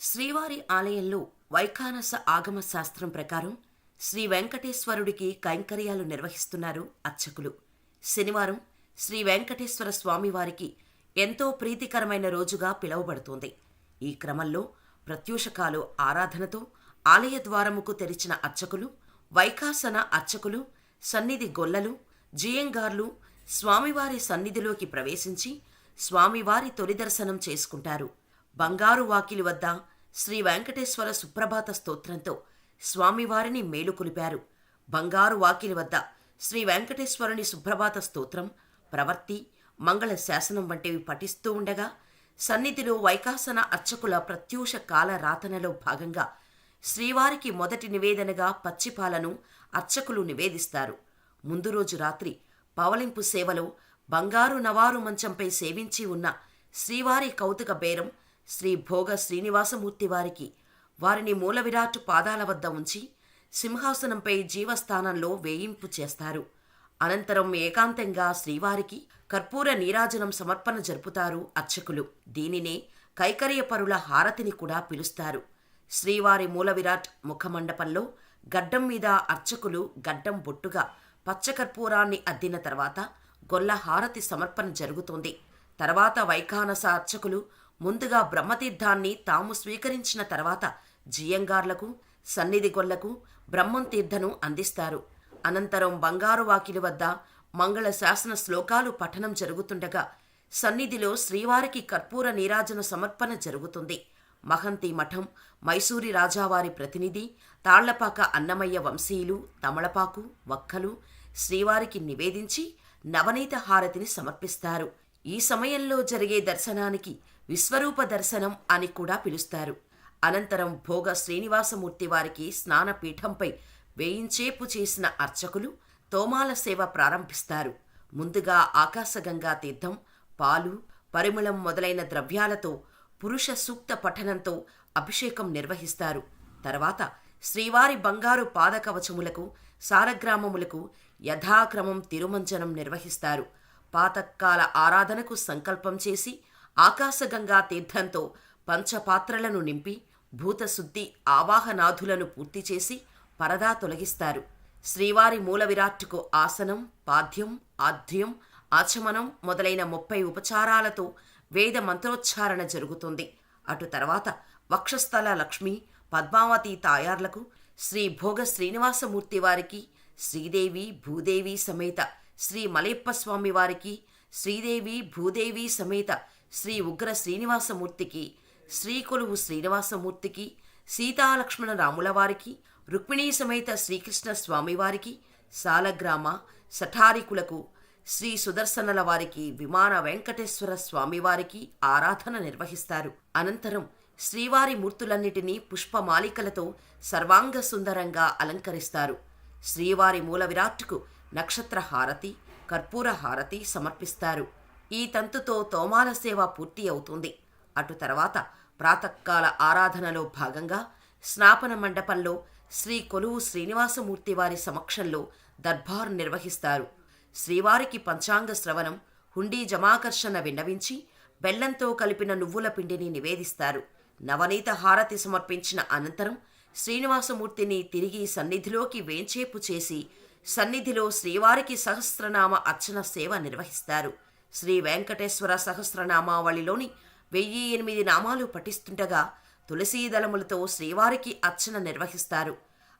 శ్రీవారి ఆలయంలో వైఖానస ఆగమ శాస్త్రం ప్రకారం శ్రీ వెంకటేశ్వరుడికి కైంకర్యాలు నిర్వహిస్తున్నారు అర్చకులు. శనివారం శ్రీ వెంకటేశ్వర స్వామివారికి ఎంతో ప్రీతికరమైన రోజుగా పిలువబడుతోంది. ఈ క్రమంలో ప్రత్యూషకాలు ఆరాధనతో ఆలయ ద్వారముకు తెరిచిన అర్చకులు వైఖాసన అర్చకులు సన్నిధి గొల్లలు జియంగార్లు స్వామివారి సన్నిధిలోకి ప్రవేశించి స్వామివారి తొలి దర్శనం చేసుకుంటారు. బంగారు వాకిలి వద్ద శ్రీ వెంకటేశ్వర సుప్రభాత స్తోత్రంతో స్వామివారిని మేలుకొలిపారు బంగారు వాకిలి వద్ద శ్రీ వెంకటేశ్వరుని సుప్రభాత స్తోత్రం ప్రవర్తి మంగళ శాసనం వంటివి పఠిస్తూ ఉండగా సన్నిధిలో వైకాసన అర్చకుల ప్రత్యూష కాల రాతనలో భాగంగా శ్రీవారికి మొదటి నివేదనగా పచ్చిపాలను అర్చకులు నివేదిస్తారు. ముందు రోజు రాత్రి పవలింపు సేవలో బంగారు నవారు మంచంపై సేవించి ఉన్న శ్రీవారి కౌతుక బేరం శ్రీ భోగ శ్రీనివాసమూర్తి వారికి వారిని మూలవిరాట్ పాదాల వద్ద ఉంచి సింహాసనంపై జీవస్థానంలో వేయింపు చేస్తారు. అనంతరం ఏకాంతంగా శ్రీవారికి కర్పూర నీరాజనం సమర్పణ జరుపుతారు అర్చకులు. దీనినే కైకర్యపరుల హారతిని కూడా పిలుస్తారు. శ్రీవారి మూల విరాట్ ముఖమండపంలో గడ్డం మీద అర్చకులు గడ్డం బొట్టుగా పచ్చకర్పూరాన్ని అద్దిన తర్వాత గొల్ల హారతి సమర్పణ జరుగుతుంది. తర్వాత వైఖానస అర్చకులు ముందుగా బ్రహ్మతీర్థాన్ని తాము స్వీకరించిన తర్వాత జియంగార్లకు సన్నిధి గొల్లకు బ్రహ్మం తీర్థను అందిస్తారు. అనంతరం బంగారు వాకిలి వద్ద మంగళ శాసన శ్లోకాలు పఠనం జరుగుతుండగా సన్నిధిలో శ్రీవారికి కర్పూర నీరాజన సమర్పణ జరుగుతుంది. మహంతి మఠం మైసూరి రాజావారి ప్రతినిధి తాళ్ళపాక అన్నమయ్య వంశీయులు తమలపాకు వక్కలు శ్రీవారికి నివేదించి నవనీత హారతిని సమర్పిస్తారు. ఈ సమయంలో జరిగే దర్శనానికి విశ్వరూప దర్శనం అని కూడా పిలుస్తారు. అనంతరం భోగ శ్రీనివాసమూర్తి వారికి స్నానపీఠంపై వేయించేపు చేసిన అర్చకులు తోమాల సేవ ప్రారంభిస్తారు. ముందుగా ఆకాశగంగా తీర్థం పాలు పరిమళం మొదలైన ద్రవ్యాలతో పురుష సూక్త పఠనంతో అభిషేకం నిర్వహిస్తారు. తర్వాత శ్రీవారి బంగారు పాదకవచములకు సారగ్రామములకు యథాక్రమం తిరుమంజనం నిర్వహిస్తారు. పాతకాల ఆరాధనకు సంకల్పం చేసి ఆకాశగంగా తీర్థంతో పంచపాత్రలను నింపి భూతశుద్ధి ఆవాహనాథులను పూర్తి చేసి పరదా తొలగిస్తారు. శ్రీవారి మూల విరాట్టుకు ఆసనం పాద్యం ఆద్యం ఆచమనం మొదలైన ముప్పై ఉపచారాలతో వేద మంత్రోచ్చారణ జరుగుతుంది. అటు తర్వాత వక్షస్థల లక్ష్మి పద్మావతి తాయార్లకు శ్రీ భోగ శ్రీనివాసమూర్తి వారికి శ్రీదేవి భూదేవి సమేత శ్రీ మలయప్ప స్వామి వారికి శ్రీదేవి భూదేవి సమేత శ్రీ ఉగ్ర శ్రీనివాసమూర్తికి శ్రీకొలువు శ్రీనివాసమూర్తికి సీతాలక్ష్మణ రాముల వారికి రుక్మిణీ సమేత శ్రీకృష్ణ స్వామివారికి సాలగ్రామ సఠారికులకు శ్రీ సుదర్శనల వారికి విమాన వెంకటేశ్వర స్వామివారికి ఆరాధన నిర్వహిస్తారు. అనంతరం శ్రీవారి మూర్తులన్నిటినీ పుష్పమాలికలతో సర్వాంగ సుందరంగా అలంకరిస్తారు. శ్రీవారి మూల విరాట్కు నక్షత్ర హారతి కర్పూర హారతి సమర్పిస్తారు. ఈ తంతుతో తోమాల సేవ పూర్తి అవుతుంది. అటు తర్వాత ప్రాతకాల ఆరాధనలో భాగంగా స్నాపన మండపంలో శ్రీ కొలువు శ్రీనివాసమూర్తి వారి సమక్షంలో దర్బార్ నిర్వహిస్తారు. శ్రీవారికి పంచాంగ శ్రవణం హుండీ జమాకర్షణ విన్నవించి బెల్లంతో కలిపిన నువ్వుల పిండిని నివేదిస్తారు. నవనీత హారతి సమర్పించిన అనంతరం శ్రీనివాసమూర్తిని తిరిగి సన్నిధిలోకి వేంచేపు చేసి సన్నిధిలో శ్రీవారికి సహస్రనామ అర్చన సేవ నిర్వహిస్తారు. శ్రీ వెంకటేశ్వర సహస్రనామావళిలోని వెయ్యి ఎనిమిది నామాలు పఠిస్తుండగా తులసీదళములతో శ్రీవారికి అర్చన నిర్వహిస్తారు.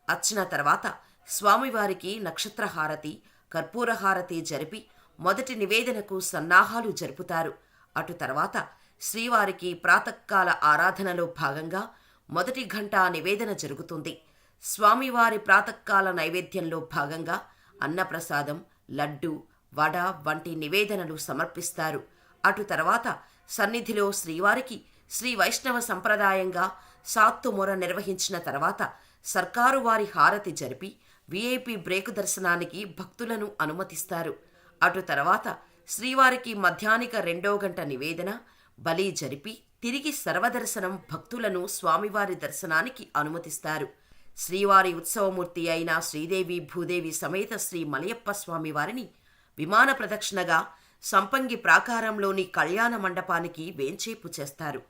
అర్చన తర్వాత స్వామివారికి నక్షత్రహారతి కర్పూరహారతి జరిపి మొదటి నివేదనకు సన్నాహాలు జరుపుతారు. అటు తర్వాత శ్రీవారికి ప్రాతకాల ఆరాధనలో భాగంగా మొదటి ఘంటా నివేదన జరుగుతుంది. స్వామివారి ప్రాతకాల నైవేద్యంలో భాగంగా అన్నప్రసాదం లడ్డు వడ వంటి నివేదనలు సమర్పిస్తారు. అటు తర్వాత సన్నిధిలో శ్రీవారికి శ్రీ వైష్ణవ సంప్రదాయంగా సాత్తుమొర నిర్వహించిన తర్వాత సర్కారు వారి హారతి జరిపి విఐపి బ్రేకు దర్శనానికి భక్తులను అనుమతిస్తారు. అటు తర్వాత శ్రీవారికి మధ్యాహ్నిక రెండో గంట నివేదన బలి జరిపి తిరిగి సర్వదర్శనం భక్తులను స్వామివారి దర్శనానికి అనుమతిస్తారు. శ్రీవారి ఉత్సవమూర్తి అయిన శ్రీదేవి భూదేవి సమేత శ్రీ మలయప్ప స్వామి వారిని విమాన ప్రదక్షిణగా సంపంగి ప్రాకారంలోని కళ్యాణ మండపానికి వేంచేపు చేస్తారు.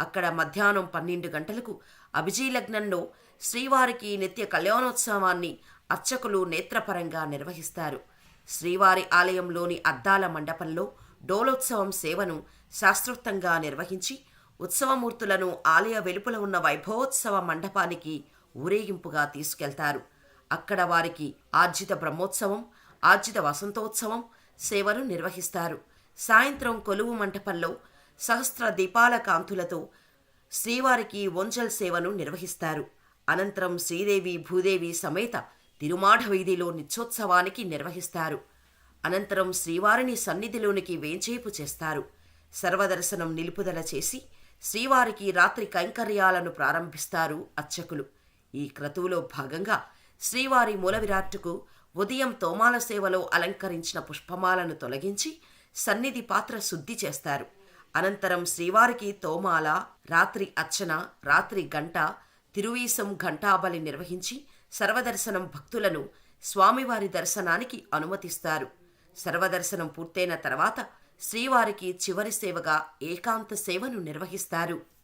అక్కడ మధ్యాహ్నం పన్నెండు గంటలకు అభిజీలగ్నంలో శ్రీవారికి నిత్య కళ్యాణోత్సవాన్ని అర్చకులు నేత్రపరంగా నిర్వహిస్తారు. శ్రీవారి ఆలయంలోని అద్దాల మండపంలో డోలోత్సవం సేవను శాస్త్రోక్తంగా నిర్వహించి ఉత్సవమూర్తులను ఆలయ వెలుపల ఉన్న వైభవోత్సవ మండపానికి ఊరేగింపుగా తీసుకెళ్తారు. అక్కడ వారికి ఆర్జిత బ్రహ్మోత్సవం ఆర్జిత వసంతోత్సవం సేవలు నిర్వహిస్తారు. సాయంత్రం కొలువు మంటపంలో సహస్ర దీపాల కాంతులతో శ్రీవారికి ఒంజల్ సేవను నిర్వహిస్తారు. అనంతరం శ్రీదేవి భూదేవి సమేత తిరుమాఢ వీధిలో నిత్యోత్సవానికి నిర్వహిస్తారు. అనంతరం శ్రీవారిని సన్నిధిలోనికి వేంచేపు చేస్తారు. సర్వదర్శనం నిలుపుదల చేసి శ్రీవారికి రాత్రి కైంకర్యాలను ప్రారంభిస్తారు అర్చకులు. ఈ క్రతువులో భాగంగా శ్రీవారి మూల విరాట్టుకు ఉదయం తోమాల సేవలో అలంకరించిన పుష్పమాలను తొలగించి సన్నిధి పాత్ర శుద్ధి చేస్తారు. అనంతరం శ్రీవారికి తోమాల రాత్రి అర్చన రాత్రి గంట తిరువీసం ఘంటాబలి నిర్వహించి సర్వదర్శనం భక్తులను స్వామివారి దర్శనానికి అనుమతిస్తారు. సర్వదర్శనం పూర్తయిన తర్వాత శ్రీవారికి చివరి సేవగా ఏకాంత సేవను నిర్వహిస్తారు.